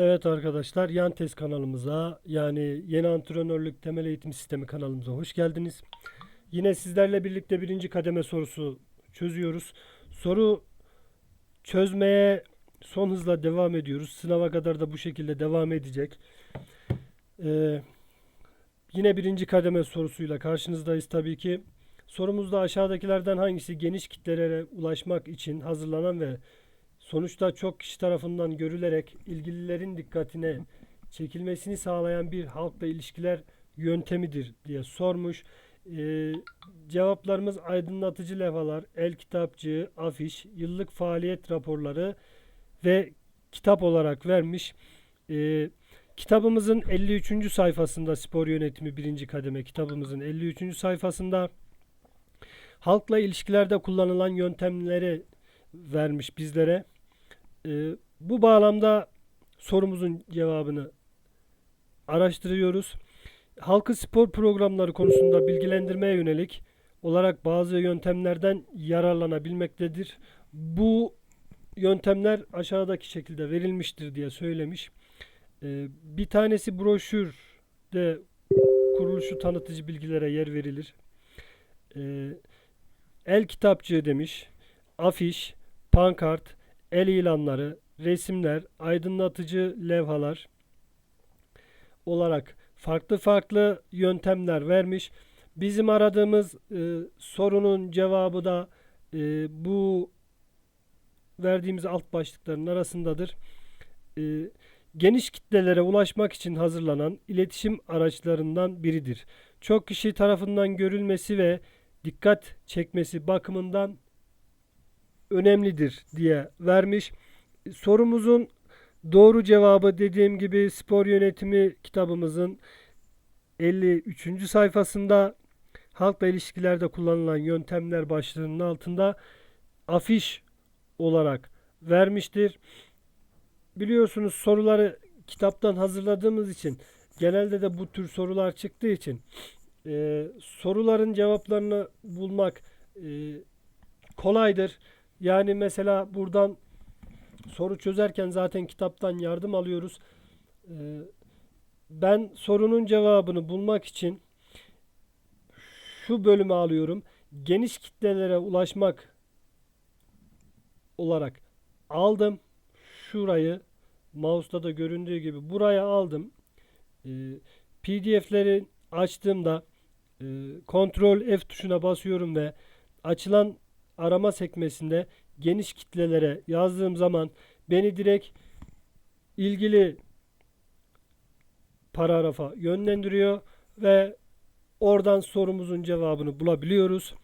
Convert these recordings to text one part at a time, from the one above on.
Evet arkadaşlar, Yan kanalımıza yani Yeni Antrenörlük Temel Eğitim Sistemi kanalımıza hoş geldiniz. Yine sizlerle birlikte birinci kademe sorusu çözüyoruz. Soru çözmeye son hızla devam ediyoruz. Sınava kadar da bu şekilde devam edecek. Ee, yine birinci kademe sorusuyla karşınızdayız tabii ki. Sorumuzda aşağıdakilerden hangisi geniş kitlelere ulaşmak için hazırlanan ve sonuçta çok kişi tarafından görülerek ilgililerin dikkatine çekilmesini sağlayan bir halkla ilişkiler yöntemidir diye sormuş. Ee, cevaplarımız aydınlatıcı levhalar, el kitapçığı, afiş, yıllık faaliyet raporları ve kitap olarak vermiş. Ee, kitabımızın 53. sayfasında spor yönetimi birinci kademe kitabımızın 53. sayfasında halkla ilişkilerde kullanılan yöntemleri vermiş bizlere. Ee, bu bağlamda sorumuzun cevabını araştırıyoruz. Halkı spor programları konusunda bilgilendirmeye yönelik olarak bazı yöntemlerden yararlanabilmektedir. Bu yöntemler aşağıdaki şekilde verilmiştir diye söylemiş. Ee, bir tanesi broşürde kuruluşu tanıtıcı bilgilere yer verilir. Ee, el kitapçığı demiş. Afiş, pankart, el ilanları, resimler, aydınlatıcı levhalar olarak farklı farklı yöntemler vermiş. Bizim aradığımız e, sorunun cevabı da e, bu verdiğimiz alt başlıkların arasındadır. E, geniş kitlelere ulaşmak için hazırlanan iletişim araçlarından biridir. Çok kişi tarafından görülmesi ve dikkat çekmesi bakımından önemlidir diye vermiş. Sorumuzun doğru cevabı dediğim gibi spor yönetimi kitabımızın 53. sayfasında halkla ilişkilerde kullanılan yöntemler başlığının altında afiş olarak vermiştir. Biliyorsunuz soruları kitaptan hazırladığımız için genelde de bu tür sorular çıktığı için e, soruların cevaplarını bulmak e, kolaydır. Yani mesela buradan soru çözerken zaten kitaptan yardım alıyoruz. Ee, ben sorunun cevabını bulmak için şu bölümü alıyorum. Geniş kitlelere ulaşmak olarak aldım. Şurayı mouse'da da göründüğü gibi buraya aldım. Ee, PDF'leri açtığımda e, Ctrl F tuşuna basıyorum ve açılan arama sekmesinde geniş kitlelere yazdığım zaman beni direkt ilgili paragrafa yönlendiriyor ve oradan sorumuzun cevabını bulabiliyoruz.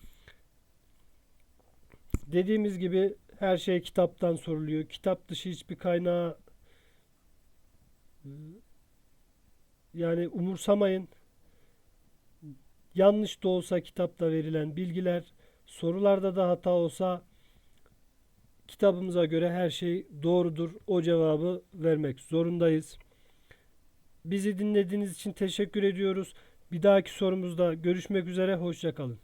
Dediğimiz gibi her şey kitaptan soruluyor. Kitap dışı hiçbir kaynağı yani umursamayın. Yanlış da olsa kitapta verilen bilgiler sorularda da hata olsa kitabımıza göre her şey doğrudur. O cevabı vermek zorundayız. Bizi dinlediğiniz için teşekkür ediyoruz. Bir dahaki sorumuzda görüşmek üzere. Hoşçakalın.